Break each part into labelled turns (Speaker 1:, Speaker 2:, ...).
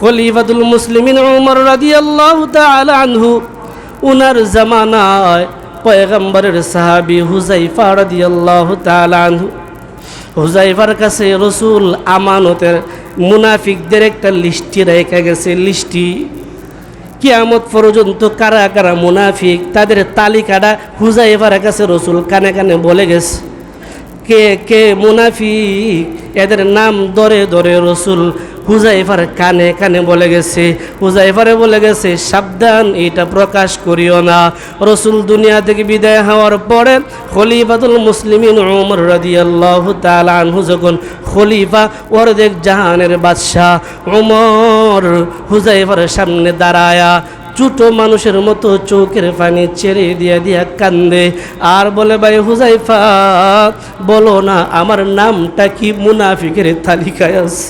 Speaker 1: খলিফাতুল মুসলিমিন উমর রাদিয়াল্লাহু তাআলা আনহু, উনার জামানায় পয়গম্বরের সাহাবী হুজাইফা রাদিয়াল্লাহু তাআলা আনহু। হুজাইফার কাছে রসুল আমানতের মুনাফিকদের একটা লিস্টি রেখে গেছে, লিস্টি। কিয়ামত পর্যন্ত কারা কারা মুনাফিক, তাদের তালিকাটা হুজাইফার কাছে রসুল কানে কানে বলে গেছে। কে কে মুনাফিক, এদের নাম দরে দরে রসুল হুজাইফার কানে কানে বলে গেছে, হুজাইফারে বলে গেছে, সাবধান, এটা প্রকাশ করিও না। রসুল দুনিয়া থেকে বিদায় হওয়ার পরে খলিফাতুল মুসলিমিন উমর রাদিয়াল্লাহু তাআলা আনহু যখন খলিফা ওরদেক জাহানের বাদশাহ উমর হুজাইফার সামনে দাঁড়ায়া ছোট মানুষের মতো চোখের পানি ছেড়ে দিয়া দিয়া কান্দে, আর বলে, ভাই হুজাইফা, বলো না, আমার নামটা কি মুনাফিকের তালিকায় আছে?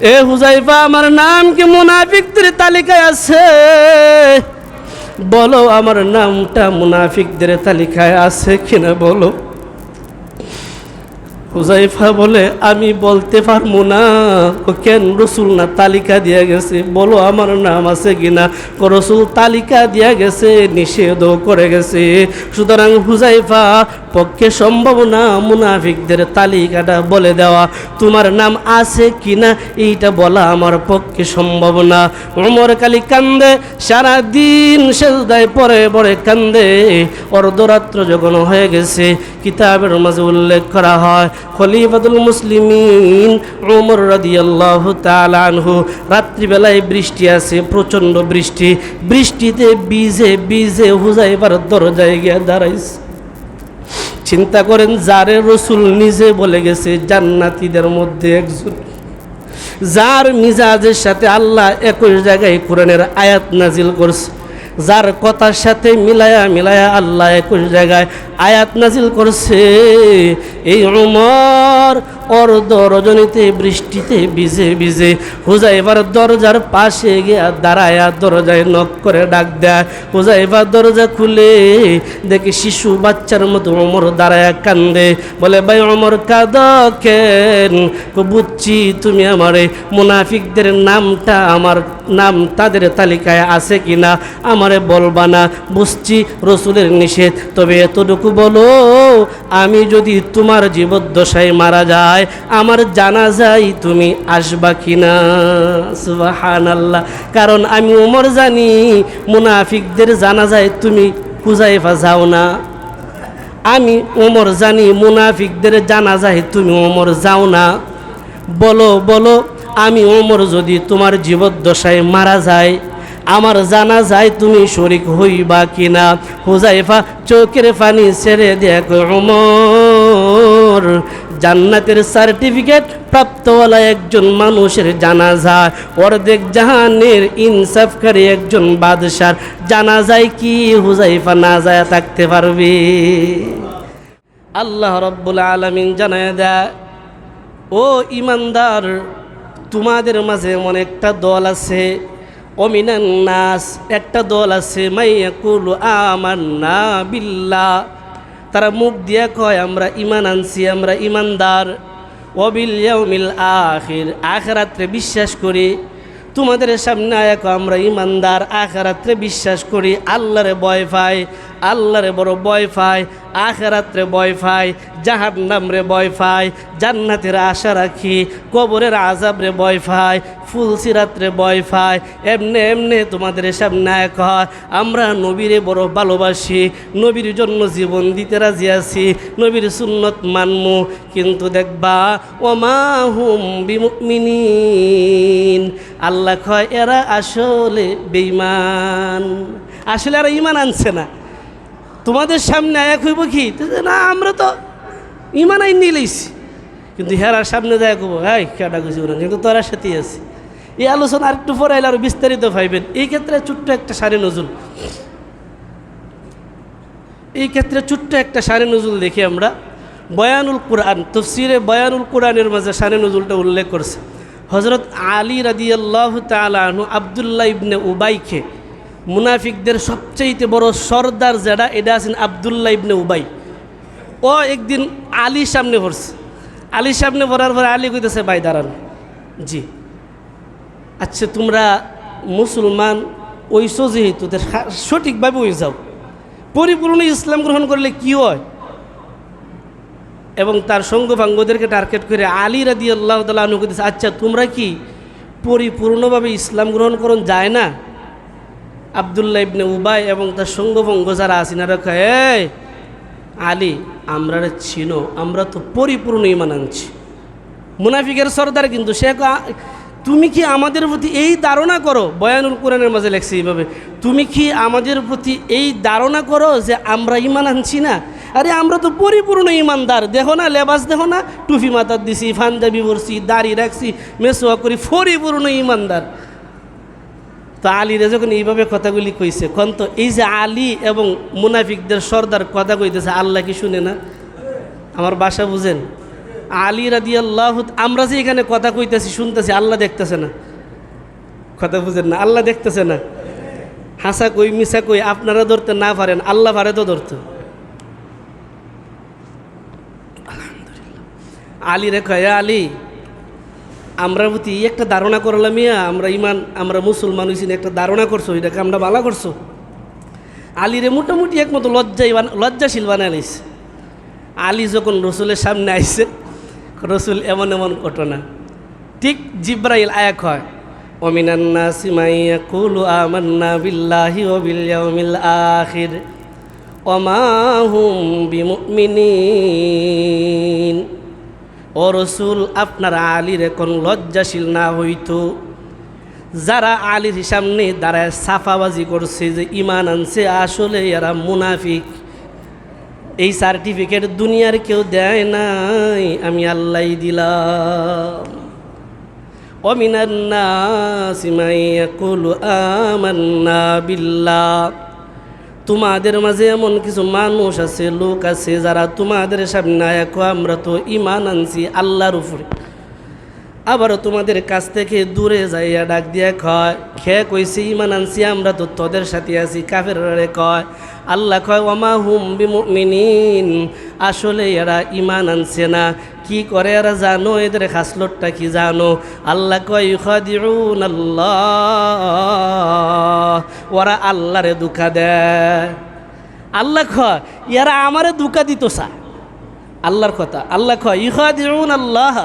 Speaker 1: এ হুজাইফা, আমার নাম কি মুনাফিকদের তালিকায় আছে? বলো, আমার নামটা মুনাফিকদের তালিকায় আছে কিনা বলো? হুজাইফা বলে, আমি বলতে পারব না। ও কেন রসুল না তালিকা দিয়া গেছে? বলো, আমার নাম আছে কিনা? রসুল তালিকা দিয়া গেছে, নিষেধও করে গেছে। সুতরাং হুজাইফা পক্ষে সম্ভব না মুনাফিকদের তালিকাটা বলে দেওয়া। তোমার নাম আছে কি না এইটা বলা আমার পক্ষে সম্ভব না। ওমর কালি কান্দে, সারাদিন সেজদায় পরে পরে কান্দে। অর্ধরাত্র যখন হয়ে গেছে, কিতাবের মাঝে উল্লেখ করা হয়, খলিফাতুল মুসলিমিন ওমর রাদিয়াল্লাহু তাআলা আনহু। রাত্রিবেলায় বৃষ্টি আছে, প্রচণ্ড বৃষ্টি। বৃষ্টিতে বিজে বিজে হুজাইবার দরজায় গিয়ে দাঁড়াইছে। চিন্তা করেন, যারে রসুল নিজে বলে গেছে, জান্নাতিদের মধ্যে একজন। যার মিজাজের সাথে আল্লাহ একই জায়গায় কোরআনের আয়াত নাজিল করছে, যার কথার সাথে মিলায়া মিলায়া আল্লাহ একুশ জায়গায় আয়াত নাজিল করছে, এই উমর অর্ধ রজনীতে, বৃষ্টিতে ভিজে ভিজে। হুজাইবার দরজার পাশে গিয়া দাঁড়ায়া দরজায় নক করে ডাক দেয়। হুজাইবার দরজা খুলে দেখে শিশু বাচ্চার মতো অমর দাঁড়ায়া কান্দে। বলে, ভাই অমর, কাদ কেন? বুঝছি তুমি আমারে। মুনাফিকদের নামটা আমার, নাম তাদের তালিকায় আছে কিনা? আমারে বলবা না। বুঝছি রসুলের নিষেধ। তবে এতটুকু বলো, আমি যদি তোমার জীবদ্দশায় মারা যায় আমার জানা যায় তুমি আসবা কিনা? সুবাহান আল্লাহ কারণ আমি উমর জানি, মুনাফিকদের জানা যায় তুমি হুজাইফা যাও না। আমি ওমর জানি, মুনাফিকদের জানা যায় তুমি ওমর যাও না। বলো বলো, আমি ওমর যদি তোমার জীবদ্দশায় মারা যায়, আমার জানা যায় তুমি শরিক হইবা কিনা? হুজাইফা চোখের পানি ছেড়ে দেখ ওমর জান্নাতের সার্টিফিকেট প্রাপ্তওয়ালা একজন মানুষের জানা যায় অর্ধেক জাহানের ইনসাফকারী একজন বাদশার জানা যায় কি হুজাইফা না যায় থাকতে পারবে? আল্লাহ রব্বুল আলমিন জানায় দেয়, ও ইমানদার, তোমাদের মাঝে এমন একটা দল আছে। অমিনান নাস একটা দল আছে মাইয়া মাইয়াকুল আমান্না বিল্লাহ। তারা মুখ দিয়া কয়, আমরা ইমান আনছি, আমরা ইমানদার অবিল ইয়াউমিল আখির। আখরাত্রে বিশ্বাস করি, তোমাদের সামনে আয়াক আমরা ইমানদার আখরাত্রে বিশ্বাস করি, আল্লাহরে ভয় পাই আল্লাহরে বড় বয় পাই আখরাত্রে ভয় পাই জাহার নামরে বয় পাই জান্নাতের আশা রাখি, কবরের আজাবরে ভয় পাই ফুলসিরাত্রে ভয় পাই এমনে এমনে তোমাদের সামনে এক হয়। আমরা নবীরে বড় ভালোবাসি, নবীর জন্য জীবন দিতে রাজি আছি, নবীর সুন্নত মানমু। কিন্তু দেখবা, ওমা হুম বিমিন আল্লাহ কয়, এরা আসলে বেইমান আসলে আর ইমান আনছে না। তোমাদের সামনে এক হইব কি? না, আমরা তো ইমান আইন নিয়ে লইছি। কিন্তু হেরার সামনে যায় কব হ্যাঁ কেটা গুছি ওরা? কিন্তু তোরা সাথেই আছে। এই আলোচনা আর আরেকটু পরে আইলে আরও বিস্তারিত পাইবেন এই ক্ষেত্রে ছোট্ট একটা সারি নজুল। এই ক্ষেত্রে ছোট্ট একটা সারি নজুল দেখি আমরা। বয়ানুল কোরআন, তফসিরে বয়ানুল কোরআনের মাঝে সারি নজুলটা উল্লেখ করছে। হজরত আলী রাদি আল্লাহ তালু আবদুল্লাহ ইবনে উবাইকে মুনাফিকদের সবচেয়ে বড় সর্দার যেটা এটা আছেন আবদুল্লাহ ইবনে উবাই। ও একদিন আলীর সামনে পড়ছে। আলীর সামনে পড়ার পরে আলী কইতেছে, ভাই, দাঁড়ান। জি। আচ্ছা তোমরা মুসলমান, ওইসো যেহেতু সঠিকভাবে ওই যাও। পরিপূর্ণ ইসলাম গ্রহণ করলে কি হয়? এবং তার সঙ্গভাঙ্গদেরকে টার্গেট করে আলী রাদি আল্লাহ তালা দিচ্ছে আচ্ছা তোমরা কি পরিপূর্ণভাবে ইসলাম গ্রহণ করুন যায় না? আবদুল্লাহ ইবনে উবাই এবং তার সঙ্গভঙ্গ যারা আছেন কয়, এই আলী আমরা চিনো আমরা তো পরিপূর্ণ ইমান আনছি। মুনাফিকের সর্দার কিন্তু সে তুমি কি আমাদের প্রতি এই ধারণা করো? বয়ানুল কোরআনের মাঝে লেখছে এইভাবে তুমি কি আমাদের প্রতি এই ধারণা করো যে আমরা ইমান আনছি না? আরে আমরা তো পরিপূর্ণ ইমানদার দেখো না লেবাস দেখো না টুফি মাথার দিছি ফান্দাবি পরছি দাড়ি রাখছি মেসোয়া করি পরিপূর্ণ ইমানদার তো আলীরা যখন এইভাবে কথাগুলি কইছে, কন তো এই যে আলী এবং মুনাফিকদের সর্দার কথা কইতেছে, আল্লাহ কি শুনে না? আমার বাসা বুঝেন? আলী রাদি আল্লাহ আমরা যে এখানে কথা কইতেছি, শুনতেছি, আল্লাহ দেখতেছে না। কথা বুঝেন না? আল্লাহ দেখতেছে না? হাসা কই মিশা কই, আপনারা ধরতে না পারেন, আল্লাহ পারে তো ধরতে। আলী রে কয় আলী আমরা প্রতি একটা ধারণা করলাম ইয়া আমরা ইমান, আমরা মুসলমান হয়েছি একটা ধারণা করছ, এটাকে আমরা বালা করছ। আলীরে মোটামুটি একমতো লজ্জাই লজ্জাশীল বানালিস আলী যখন রসুলের সামনে আইছে, রসুল এমন এমন ঘটনা। ঠিক জিব্রাইল আয়াক হয় অমিনান্না সিমাইয়া কুলু আমান্না বিল্লাহি ও বিল আখির অমাহুম বিমুমিনিন। ও রসুল, আপনার আলীর এখন লজ্জাশীল না হইতো। যারা আলীর সামনে দাঁড়ায় সাফাবাজি করছে যে ইমান আনছে, আসলে এরা মুনাফিক। এই সার্টিফিকেট দুনিয়ার কেউ দেয় নাই, আমি আল্লাহ দিলাম। অমিনান্না সিমাইয়া কুলু আমান্না বিল্লাহ। তোমাদের মাঝে এমন কিছু মানুষ আছে, লোক আছে যারা তোমাদের সামনে আয়াকো, আমরা তো ইমান আনছি আল্লাহর উপরে। আবারও তোমাদের কাছ থেকে দূরে যাইয়া ডাক দিয়া কয় খে কইছে ইমান আনছি? আমরা তো তোদের সাথে আছি। কাফের কয়, আল্লাহ কয় ওমা হুম বিমিন আসলে এরা ইমান আনছে না। কি করে এরা জানো? এদের খাসলটটা কি জানো? আল্লাহ কয় ইউখাদিউন আল্লাহ ওরা আল্লাহরে দুঃখা দেয়। আল্লাহ কয়, এরা আমারে দুঃখা দিত সা আল্লাহর কথা। আল্লাহ কয় ইউখাদিউন আল্লাহ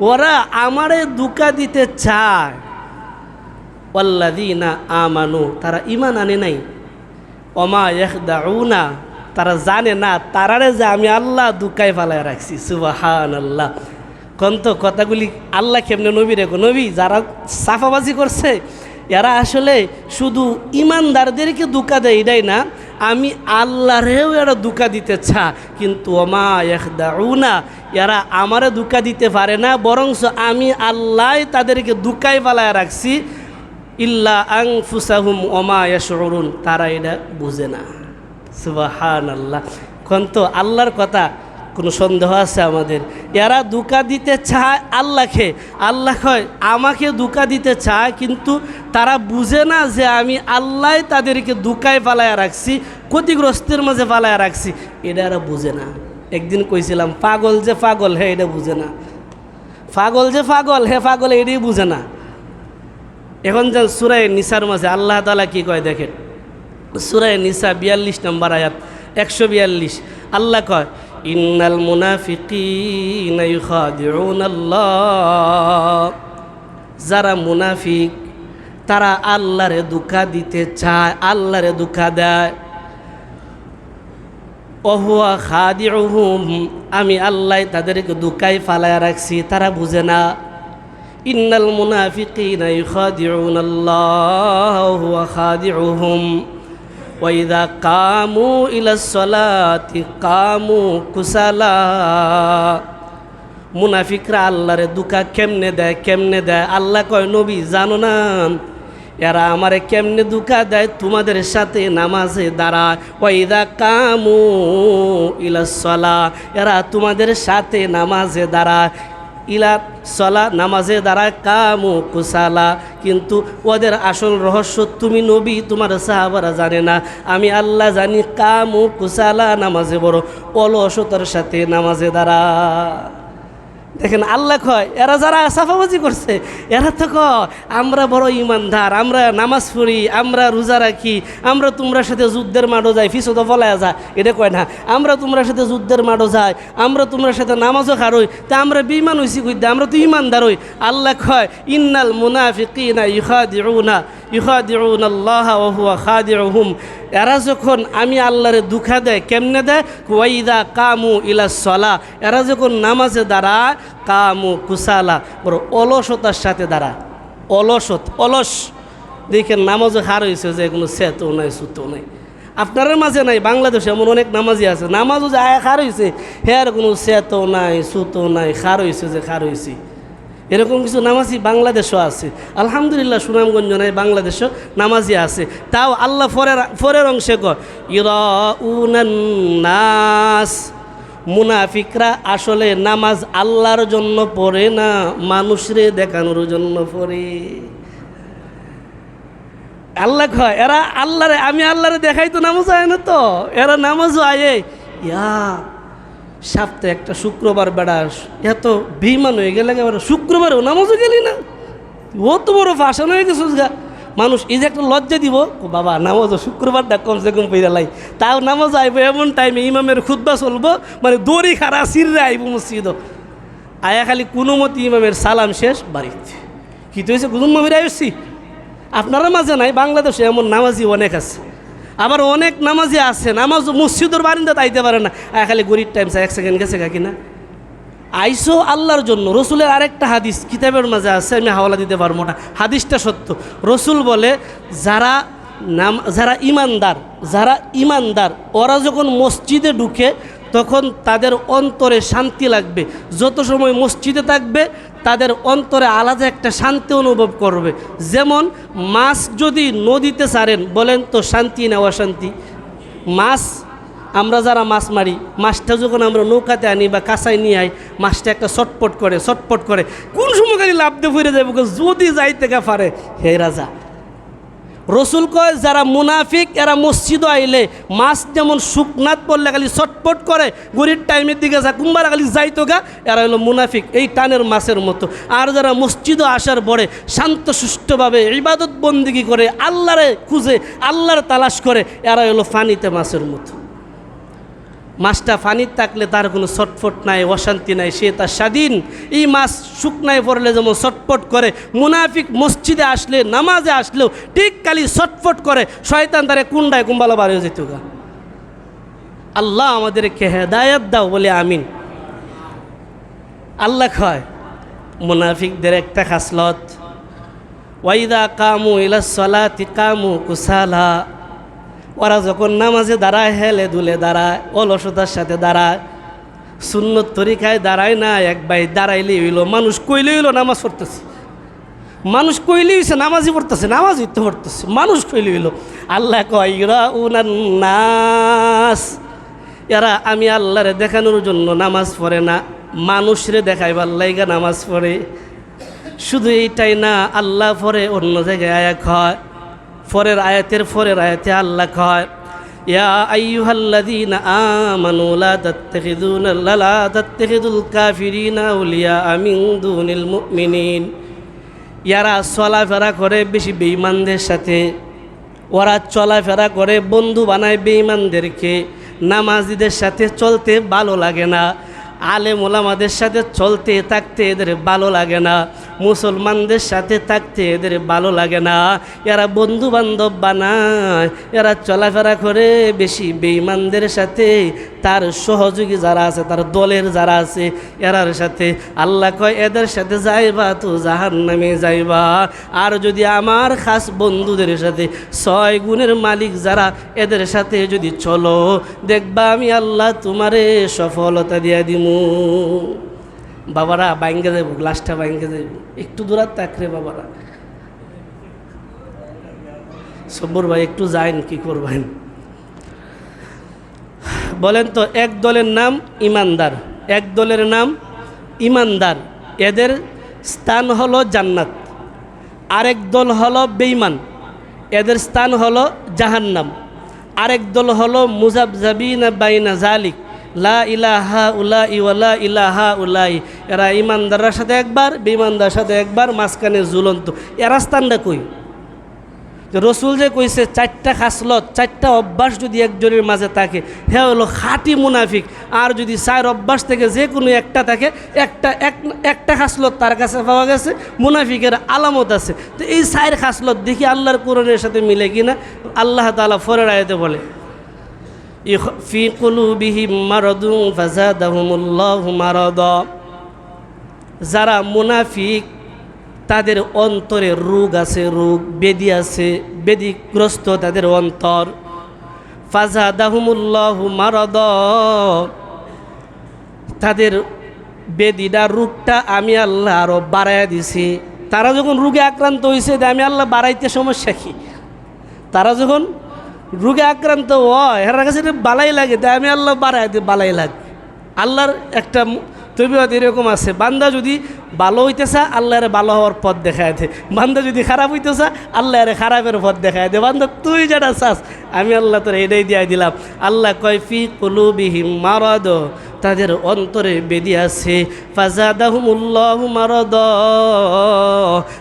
Speaker 1: ওরা আমারে দুকা দিতে চায়। ওয়াল্লাদিনা আমানু, তারা ইমান আনে নাই। অমা না তারা জানে না, তারারে যে আমি আল্লাহ দুকায় ফালায় রাখছি সুবাহান আল্লাহ কন্ত কথাগুলি আল্লাহ কেমনে নবী রেখো নবী যারা সাফাবাজি করছে, এরা আসলে শুধু ইমানদারদেরকে দুকা দেয় এটাই না, আমি আল্লাহরেও এরা দুকা দিতে চা, কিন্তু অমা না এরা আমারে দুকা দিতে পারে না বরংস আমি আল্লাহ তাদেরকে দুকায় পালায় রাখছি। ইল্লা আং ফুসাহুম ওমা ইয়াশউরুন, তারা এটা বুঝে না। সুবাহান আল্লাহ কোন তো আল্লাহর কথা কোনো সন্দেহ আছে আমাদের? এরা দুকা দিতে চায় আল্লাহকে। আল্লাহ কয়, আমাকে দুকা দিতে চায়, কিন্তু তারা বুঝে না যে আমি আল্লাহ তাদেরকে দুকায় পালায় রাখছি, ক্ষতিগ্রস্তের মাঝে পালায় রাখছি। এটা এরা বুঝে না। একদিন কইছিলাম, পাগল যে পাগল হ্যাঁ এটা বুঝে না। পাগল যে পাগল, হে পাগল, এটাই বুঝে না। এখন যান সুরায় নিসার মাঝে আল্লাহ তালা কি কয় দেখেন? সুরায় নিসা বিয়াল্লিশ নম্বর আয়াত, একশো বিয়াল্লিশ। আল্লাহ কয়, ইন্নাল মুনাফিকিনা ইউখাদিউন আল্লাহ যারা মুনাফিক, তারা আল্লাহরে দুঃখা দিতে চায়, আল্লাহরে দুঃখা দেয়। অহুয়া খাদিউহুম, আমি আল্লাহ তাদেরকে দুঃখায় ফালায় রাখছি, তারা বুঝে না। ইন্নাল মুনাফিকিনা ইউখাদিউন আল্লাহ হুয়া খাদিউহুম। ওয়াইদা কামু ইলা সলাতি কামু কুসালা মুনাফিকরা আল্লাহরে দুকা কেমনে দেয় কেমনে দেয়? আল্লাহ কয়, নবী, জানো না, এরা আমারে কেমনে দুকা দেয়? তোমাদের সাথে নামাজে দাঁড়ায়। ওয়াইদা কামু ইলা সলা, এরা তোমাদের সাথে নামাজে দাঁড়ায়। ইলা সলা, নামাজে দ্বারা কামু কুসালা। কিন্তু ওদের আসল রহস্য, তুমি নবী, তোমার সাহাবারা জানে না। আমি আল্লাহ জানি, কামু কুসালা, নামাজে বড় অলসতার সাথে নামাজে দাঁড়া দেখেন আল্লাহ কয়, এরা যারা সাফাবাজি করছে, এরা তো কয়, আমরা বড় ইমানদার, আমরা নামাজ পড়ি, আমরা রোজা রাখি, আমরা তোমরা সাথে যুদ্ধের মাঠও যাই, ফিসো তো ফলায়া যা এটা কয় না, আমরা তোমরা সাথে যুদ্ধের মাঠও যাই, আমরা তোমরা সাথে নামাজও খারই তা আমরা বিমান হইছি কইতে আমরা তো ইমানদার হই। আল্লাহ কয়, ইন্নাল মুনাফিকিনা ইউখাদিউনা ইউখাদিউন আল্লাহ ওয়া হুয়া খাদিউহুম। এরা যখন আমি আল্লাহরে দুঃখা দেয়, কেমনে দেয়? ওয়াইদা কামু ইলা সলা। এরা যখন নামাজে দাঁড়ায়, কামু কুসালা। বড় অলসতার সাথে দাঁড়ায়। অলসত, অলস। দেখেন নামাজও হার হয়েছে যে কোনো সেতও নাই, সুতও নাই। আপনার মাঝে নাই, বাংলাদেশে এমন অনেক নামাজি আছে। নামাজও যে আয় খার হয়েছে হ্যাঁ কোনো সেতও নাই, সুতও নাই খার হয়েছে যে খার হয়েছে এরকম কিছু নামাজি বাংলাদেশও আছে। আলহামদুলিল্লাহ সুনামগঞ্জ নাই, বাংলাদেশও নামাজি আছে। তাও আল্লাহ ফরের ফরের অংশে নাস। মুনাফিকরা আসলে নামাজ আল্লাহর জন্য পড়ে না, মানুষরে দেখানোর জন্য পড়ে। আল্লাহ কয়, এরা আল্লাহরে, আমি আল্লাহরে দেখাই তো নামাজ আয় না তো? এরা নামাজও আয়ে। ইয়া সপ্তাহে একটা শুক্রবার বেড়া এত বিমান হয়ে গেলে একেবারে শুক্রবারেও নামাজও গেলি না। ও তো বড় ফাঁসানো হয়ে গেছিস গা। মানুষ এই যে একটা লজ্জা দিব, ও বাবা, নামাজও শুক্রবারটা কমসে কম পেয়ে লাই। তাও নামাজ আইব এমন টাইমে ইমামের খুদ্া চলবো মানে দড়ি খারা সিররে আইব মসজিদ। আয়া খালি কোনো মতে ইমামের সালাম শেষ, বাড়িতে। কি তো হয়েছে কুদুম মামির আইসি আপনারা মাঝে নাই, বাংলাদেশে এমন নামাজি অনেক আছে। আবার অনেক নামাজি আছে, নামাজ মসজিদের বারিন্দা তাইতে পারে না। খালি গরিব টাইম এক সেকেন্ড গেছে কাকি না আইসো আল্লাহর জন্য, রসুলের আরেকটা হাদিস কিতাবের মাঝে আছে, আমি হাওলা দিতে পারব না। হাদিসটা সত্য। রসুল বলে, যারা নাম, যারা ইমানদার যারা ইমানদার, ওরা যখন মসজিদে ঢুকে, তখন তাদের অন্তরে শান্তি লাগবে। যত সময় মসজিদে থাকবে তাদের অন্তরে আলাদা একটা শান্তি অনুভব করবে। যেমন মাছ যদি নদীতে ছাড়েন বলেন তো শান্তি না অশান্তি? মাছ, আমরা যারা মাছ মারি, মাছটা যখন আমরা নৌকাতে আনি বা কাঁচায় নিয়ে আই, মাছটা একটা ছটপট করে ছটপট করে। কোন সময় লাভ দিয়ে ফিরে যাবে যদি যাইতে গা পারে, হে রাজা রসুল কয়, যারা মুনাফিক, এরা মসজিদ আইলে, মাছ যেমন শুকনাথ পড়লে খালি ছটপট করে গুড়ির টাইমের দিকে যা, কুম্বারা খালি যাইতো গা, এরা হলো মুনাফিক। এই টানের মাছের মতো। আর যারা মসজিদও আসার পরে শান্ত, সুষ্ঠুভাবে ইবাদত বন্দিগি করে, আল্লাহরে খুঁজে, আল্লাহর তালাশ করে, এরা হলো ফানিতে মাছের মতো। মাছটা ফানির থাকলে তার কোনো ছটফট নাই, অশান্তি নাই। সে তার স্বাধীন। এই মাছ শুকনায় পড়লে যেমন ছটফট করে, মুনাফিক মসজিদে আসলে, নামাজে আসলেও ঠিক কালি ছটফট করে, শয়তান তারে কুন্ডায় কুম্বালা বার হয়ে যেত আল্লাহ আমাদেরকে হেদায়ত দাও বলে আমিন। আল্লাহ কয়, মুনাফিকদের একটা খাসলত, ওয়াইদা কামু ইলা সলাতি কামু কুসালা। ওরা যখন নামাজে দাঁড়ায়, হেলে দুলে দাঁড়ায়, অলসতার সাথে দাঁড়ায়, সুন্নত তরিকায় দাঁড়ায় না, এক ভাই দাঁড়াইলে হইল, মানুষ কইলে হইল নামাজ পড়তেছে। মানুষ কইলে হইছে নামাজই পড়তেছে, নামাজই তো পড়তেছে, মানুষ কইলে হইল, আল্লাহ কয় ইরা উনান নাস। এরা, আমি আল্লাহরে দেখানোর জন্য নামাজ পড়ে না, মানুষরে দেখাইবার লাইগা নামাজ পড়ে। শুধু এইটাই না, আল্লাহ পরে অন্য জায়গায় এক হয় পরের আয়াতের পরের আয়াতে আল্লাহ কয়, ইয়া লা কাফিরিনা ইয়ারা চলাফেরা করে বেশি বেঈমানদের সাথে, ওরা চলাফেরা করে বন্ধু বানায় বেঈমানদেরকে, নামাজিদের সাথে চলতে ভালো লাগে না। আলেম ওলামাদের সাথে চলতে থাকতে এদের ভালো লাগে না। মুসলমানদের সাথে থাকতে এদের ভালো লাগে না। এরা বন্ধু বান্ধব বানায়, এরা চলাফেরা করে। বেশি বেঈমানদের সাথে তার সহযোগী যারা আছে, তার দলের যারা আছে, এরার সাথে আল্লাহ কয়, এদের সাথে যাইবা তো জাহান নামে যাইবা। আর যদি আমার খাস বন্ধুদের সাথে, ছয় গুণের মালিক যারা, এদের সাথে যদি চলো, দেখবা আমি আল্লাহ তোমারে সফলতা দিয়া দিমু। বাবারা বাইঙ্গে যাইব, গ্লাসটা বাইঙ্গে যাইব। একটু দূরাত তাকরে বাবারা। সব্বর ভাই, একটু যাইন, কি করবেন? বলেন তো, এক দলের নাম ইমানদার, এক দলের নাম ইমানদার। এদের স্থান হলো জান্নাত। আরেক দল হলো বেইমান এদের স্থান হলো জাহান্নাম। আরেক দল হলো মুজাবজাবিনা বাইনা জালিক লা ইলাহা উলাই ওয়ালা ইলাহা উলাই এরা ইমানদারের সাথে একবার বেঈমানদারের সাথে একবার, মাঝখানে ঝুলন্ত। এরা স্থানটা কই? রসুল যে কইছে, চারটা খাসলত, চারটা অভ্যাস যদি একজনের মাঝে থাকে হ্যাঁ হলো খাঁটি মুনাফিক। আর যদি চার অভ্যাস থেকে যে কোনো একটা থাকে, একটা, এক, একটা খাসলত তার কাছে পাওয়া গেছে, মুনাফিকের আলামত আছে। তো এই চার খাসলত দেখি আল্লাহর কোরআনের সাথে মিলে কিনা? আল্লাহ তালা ফরের আয়তে বলে ইখ- ফি কুলুবিহিম মারাদুন ফাজাদাহুমুল্লাহু মারাদা। যারা মুনাফিক, তাদের অন্তরে রোগ আছে, রোগ বেদি আছে, বেদিগ্রস্ত তাদের অন্তর। ফাজা দাহুমুল্লাহ মারদ। তাদের বেদিটা, রোগটা আমি আল্লাহ আরও বাড়াইয়া দিছি। তারা যখন রোগে আক্রান্ত হয়েছে আমি আল্লাহ বাড়াইতে সমস্যা কি? তারা যখন রোগে আক্রান্ত হয় হেরার কাছে বালাই লাগে, তাই আমি আল্লাহ বাড়াই দিই, বালাই লাগে। আল্লাহর একটা তবিয়ত এরকম আছে, বান্দা যদি ভালো হইতেছে আল্লাহর ভালো হওয়ার পথ দেখায় দে বান্দা যদি খারাপ হইতেছে আল্লাহরে খারাপের পথ দেখায় দে বান্দা, তুই যেটা চাস, আমি আল্লাহ তোর এটাই দিয়ে দিলাম। আল্লাহ কয়, ফি কলু বিহিম মারদ। তাদের অন্তরে বেদি আছে।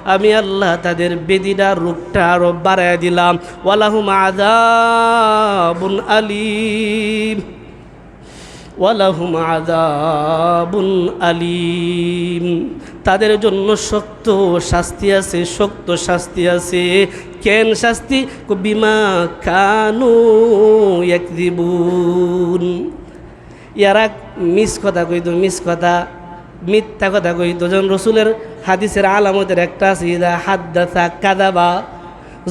Speaker 1: আমি আল্লাহ তাদের বেদিটা, রূপটা আরও বাড়ায় দিলাম। ওয়ালাহুম আদাবুন আলিম। ওয়ালাহুম আযাবুন আলিম। তাদের জন্য শক্ত শাস্তি আছে, শক্ত শাস্তি আছে। কেন শাস্তি? কো বিমা কানু ইয়াকদিবুন ইয়ারা মিস কথা কইতো, মিস কথা, মিথ্যা কথা কইতো। যখন রসুলের হাদিসের আলামতের একটা আছে, ইদা দাসা কাদাবা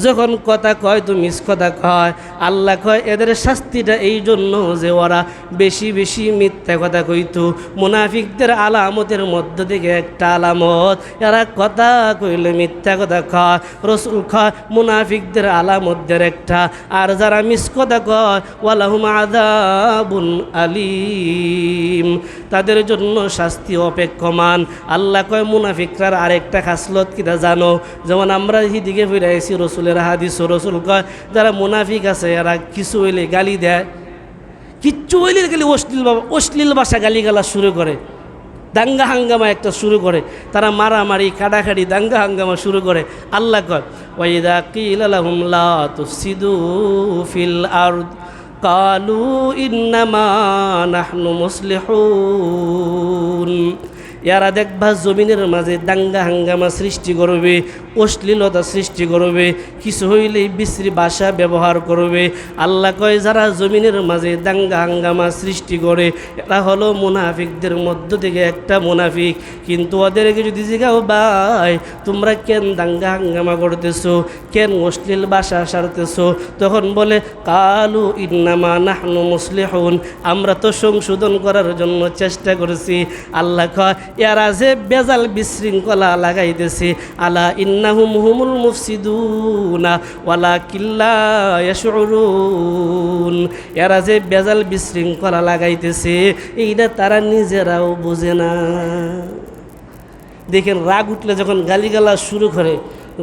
Speaker 1: যখন কথা কয়, তো মিস কথা কয়। আল্লাহ কয়, এদের শাস্তিটা এই জন্য যে ওরা বেশি বেশি মিথ্যা কথা কইতো। মুনাফিকদের আলামতের মধ্য থেকে একটা আলামত। এরা কথা কইলে মিথ্যা কথা কয়। রসুল কয়, মুনাফিকদের আলামতদের একটা। আর যারা মিস কথা কয়, ওয়ালাহুম আদাবুন আলিম। তাদের জন্য শাস্তি অপেক্ষমান। আল্লাহ কয়, মুনাফিকরার আরেকটা খাসলত কিনা জানো? যেমন আমরা দিকে ফিরে আইসি রসুলের হাদিস রসুল কয়, যারা মুনাফিক আছে, এরা কিছু হইলে গালি দেয়। কিচ্ছু হইলে গেলে, অশ্লীল অশ্লীল ভাষা গালি গালা শুরু করে। দাঙ্গা হাঙ্গামা একটা শুরু করে। তারা মারামারি, কাটাকাটি, দাঙ্গা হাঙ্গামা শুরু করে। আল্লাহ কয়, ওয়াইদা তুফসিদু ফিল আরদ, কালু ইন্নামা নাহনু মুসলিহুন। এরা দেখবা জমিনের মাঝে দাঙ্গা হাঙ্গামা সৃষ্টি করবে, অশ্লীলতা সৃষ্টি করবে, কিছু হইলেই বিশ্রী ভাষা ব্যবহার করবে। আল্লাহ কয়, যারা জমিনের মাঝে দাঙ্গা হাঙ্গামা সৃষ্টি করে, এরা হলো মুনাফিকদের মধ্য থেকে একটা মুনাফিক। কিন্তু ওদেরকে যদি জিগাও ভাই, তোমরা কেন দাঙ্গা হাঙ্গামা করতেছো? কেন অশ্লীল ভাষা সারতেছো? তখন বলে, কালু ইন্নামা নাহনু মুসলিহুন। আমরা তো সংশোধন করার জন্য চেষ্টা করেছি। আল্লাহ কয় এরা যে বেজাল বিশৃঙ্খলা লাগাইতেছে, আলা ইন্নাহুম হুমুল মুফসিদুনা ওয়ালা কিল্লা ইয়াশউরুন। এরা যে বেজাল বিশৃঙ্খলা লাগাইতেছে এইটা তারা নিজেরাও বোঝে না। দেখেন রাগ উঠলে যখন গালিগালা শুরু করে,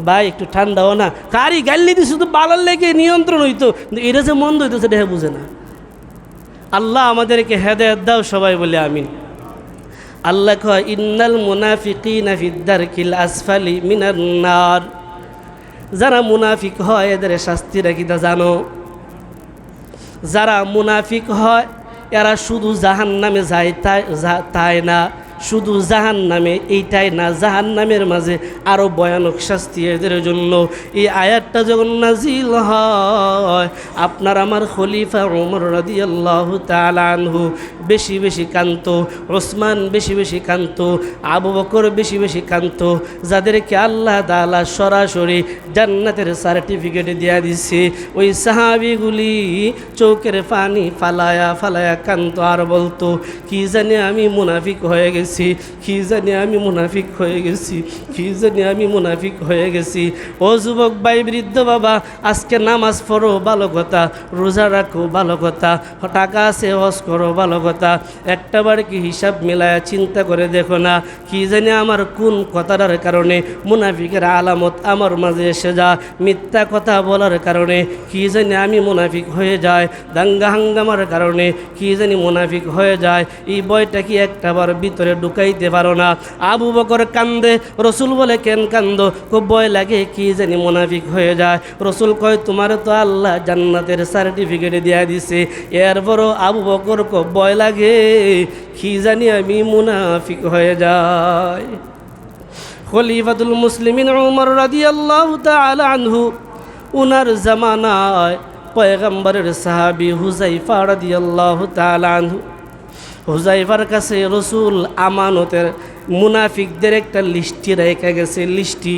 Speaker 1: ভাই, একটু ঠান্ডাও না। কারি, গালি দিয়ে শুধু বালার লেগে নিয়ন্ত্রণ হইতো। এটা যে মন্দ হইতো সেটা বুঝে না। আল্লাহ আমাদেরকে হেদায়ত দাও সবাই বলে আমিন। আল্লাহ কয়, ইন্নাল মুনাফিকিনা ফিদ্দারকিল আসফালি মিনার নার। যারা মুনাফিক হয়, এদের শাস্তিরা কিতা জানো? যারা মুনাফিক হয়, এরা শুধু জাহান নামে যায় তাই না। শুধু জাহান নামে এইটাই না জাহান নামের মাঝে আরও ভয়ানক শাস্তি এদের জন্য। এই আয়াতটা যখন নাজিল হয়, আপনার আমার খলিফা ওমর রাদি আল্লাহ তালানহু বেশি বেশি কান্ত ওসমান বেশি বেশি কান্ত আবু বকর বেশি বেশি কান্ত যাদেরকে আল্লাহ তালা সরাসরি জান্নাতের সার্টিফিকেট দেওয়া দিচ্ছে ওই সাহাবিগুলি চৌকের পানি ফালায়া ফালায়া কান্ত আর বলতো, কি জানে আমি মুনাফিক হয়ে গেছি? গেছি, কি জানি আমি মুনাফিক হয়ে গেছি, কি জানি আমি মুনাফিক হয়ে গেছি। ও যুবক ভাই, বৃদ্ধ বাবা, আজকে নামাজ পড়ো, ভালো কথা, রোজা রাখো, ভালো কথা, টাকা আছে, হজ করো, ভালো কথা। একটাবার কি হিসাব মিলায়া চিন্তা করে দেখো না, কি জানি আমার কোন কথাটার কারণে মুনাফিকের আলামত আমার মাঝে এসে যা মিথ্যা কথা বলার কারণে কি জানি আমি মুনাফিক হয়ে যায়, দাঙ্গা হাঙ্গামার কারণে কি জানি মুনাফিক হয়ে যায়। এই বয়টা কি একটাবার ভিতরে ঢুকাইতে পারো না। আবু বকর কান্দে, রসুল বলে, কেন কান্দ? খুব ভয় লাগে কি জানি মুনাফিক হয়ে যায়। রসুল কয়, তোমার তো আল্লাহ জান্নাতের সার্টিফিকেট দিয়া দিছে। এরপরও আবু বকর খুব ভয় লাগে কি জানি আমি মুনাফিক হয়ে যায় খলিফাতুল মুসলিমিন উমর রাদিয়াল্লাহু তাআলা আনহু, উনার জামানায় পয়গম্বরের সাহাবী হুজাইফা রাদিয়াল্লাহু তাআলা আনহু হুজাইফার কাছে রসুল আমানতের মুনাফিকদের একটা লিস্টি রেখে গেছে, লিস্টি।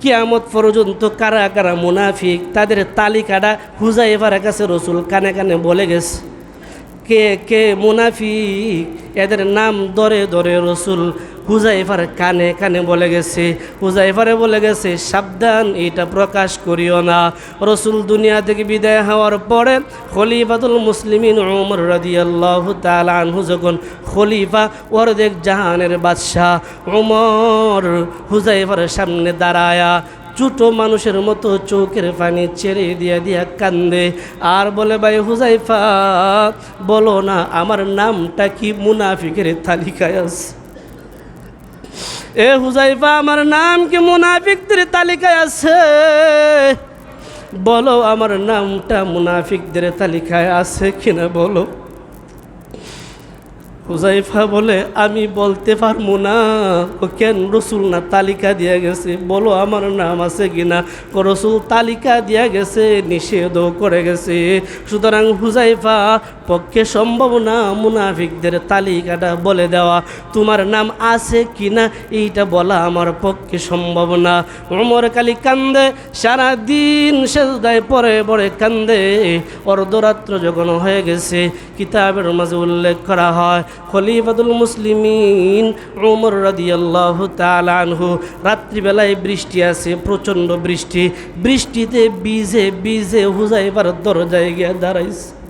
Speaker 1: কিয়ামত পর্যন্ত কারা কারা মুনাফিক, তাদের তালিকাটা হুজাইফার কাছে রসুল কানে কানে বলে গেছে। কে কে মুনাফিক? এদের নাম দরে দরে রসুল হুজাইফার কানে কানে বলে গেছে। হুজাইফারে বলে গেছে, সাবধান, এটা প্রকাশ করিও না। রসুল দুনিয়া থেকে বিদায় হওয়ার পরে খলিফাতুল মুসলিমিন ওমর রাদিয়াল্লাহু আনহু যখন খলিফা ওরদেক জাহানের বাদশাহ ওমর হুজাইফার সামনে দাঁড়ায়া ছোটো মানুষের মতো চোখের পানি ছেড়ে দিয়া দিয়া কান্দে। আর বলে, ভাই হুজাইফা, বলো না, আমার নামটা কি মুনাফিকের তালিকায় আছে? এ হুজাইফা, আমার নাম কি মুনাফিকদের তালিকায় আছে? বলো, আমার নামটা মুনাফিকদের তালিকায় আছে কিনা বলো। হুজাইফা বলে, আমি বলতে পারব না। ও কেন রসুল না তালিকা দিয়া গেছে। বলো, আমার নাম আছে কিনা রসুল তালিকা দিয়া গেছে, নিষেধও করে গেছে। সুতরাং হুজাইফা পক্ষে সম্ভব না মুনাফিকদের তালিকাটা বলে দেওয়া। তোমার নাম আছে কিনা এইটা বলা আমার পক্ষে সম্ভব না। অমর কালী কান্দে, সারাদিন সেজদায় পরে পরে কান্দে। অর্ধরাত্র যখন হয়ে গেছে, কিতাবের মাঝে উল্লেখ করা হয়, খলিফাতুল মুসলিমিন ওমর রাদিয়াল্লাহ তালানহু রাত্রিবেলায় বৃষ্টি আছে, প্রচণ্ড বৃষ্টি। বৃষ্টিতে বিজে বিজে হুজাইবার দরজায় গিয়ে দাঁড়াইছে।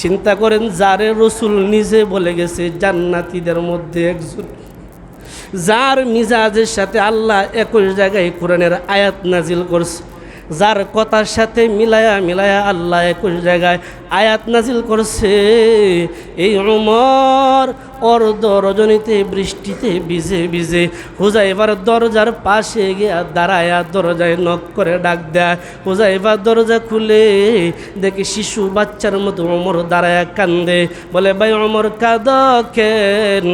Speaker 1: চিন্তা করেন, যারে রসুল নিজে বলে গেছে, জান্নাতিদের মধ্যে একজন। যার মিজাজের সাথে আল্লাহ একই জায়গায় কোরআনের আয়াত নাজিল করছে, যার কথার সাথে মিলায়া মিলায়া আল্লাহ একই জায়গায় আয়াত নাজিল করছে, এই উমর অর্ধ রজনীতে বৃষ্টিতে ভিজে ভিজে হুজাইবার দরজার পাশে গিয়া দাঁড়ায়া দরজায় নক করে ডাক দেয়। হুজাইবার দরজা খুলে দেখে শিশু বাচ্চার মতো অমর দাঁড়ায়া কান্দে। বলে, ভাই অমর কাদ কেন?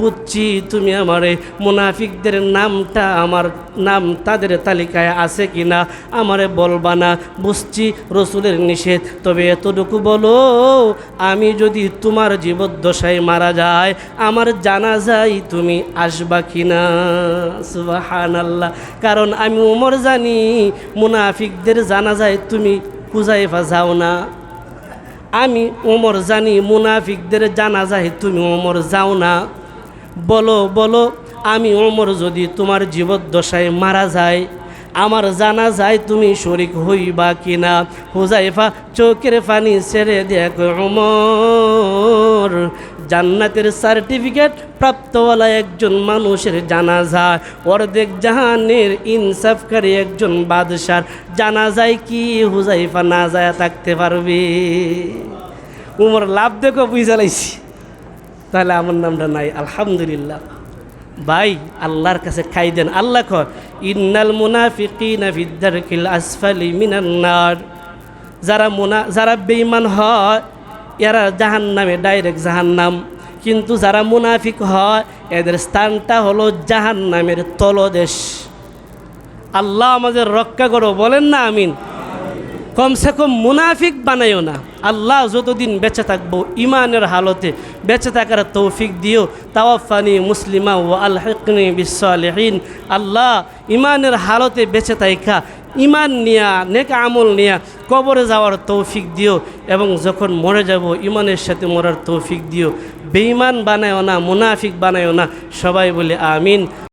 Speaker 1: বুঝছি তুমি আমারে মুনাফিকদের নামটা, আমার নাম তাদের তালিকায় আছে কিনা? আমারে বলবা না। বুঝছি রসুলের নিষেধ, তবে এতটুকু বলো, আমি যদি তোমার জীবদ্দশায় মারা যায় আমার জানা যায় তুমি আসবা কিনা? সুবাহান আল্লাহ কারণ আমি উমর জানি, মুনাফিকদের জানা যায় তুমি কুজাইফা যাও না। আমি ওমর জানি, মুনাফিকদের জানা যায় তুমি ওমর যাও না। বলো বলো, আমি ওমর যদি তোমার জীবদ্দশায় মারা যায় আমার জানা যায় তুমি শরিক হইবা কিনা। হুজাইফা চোখের পানি ছেড়ে দেখ ওমর জান্নাতের সার্টিফিকেট প্রাপ্তওয়ালা একজন মানুষের জানাজা। অর্ধেক জাহানের ইনসাফকারী একজন বাদশার জানাজায় কি হুজাইফা না যায় থাকতে পারবে? উমর, লাভ দেখো বুঝালাইছি তাহলে আমার নামটা নাই, আলহামদুলিল্লাহ। ভাই, আল্লাহর কাছে খাই দেন। আল্লাহ কর, ইন্নাল মুনাফিকিনা ফিদ্দারকিল আসফালি মিনান নার। যারা মুনা, যারা বেঈমান হয়, এরা জাহান্নামে ডাইরেক্ট জাহান্নাম। কিন্তু যারা মুনাফিক হয়, এদের স্থানটা হলো জাহান্নামের তলদেশ। আল্লাহ আমাদের রক্ষা করো, বলেন না আমিন। কমসে কম মুনাফিক বানাইও না। আল্লাহ যতদিন বেঁচে থাকব ইমানের হালতে বেঁচে থাকার তৌফিক দিও। তাওয়াফানি মুসলিমা ও আল্লাহনি বিশ্বলিহীন আল্লাহ ইমানের হালতে বেঁচে থাকা ইমান নিয়া, নেক আমল নিয়া কবরে যাওয়ার তৌফিক দিও এবং যখন মরে যাব ইমানের সাথে মরার তৌফিক দিও। বেঈমান বানায়ও না, মুনাফিক বানায়ও না, সবাই বলে আমিন।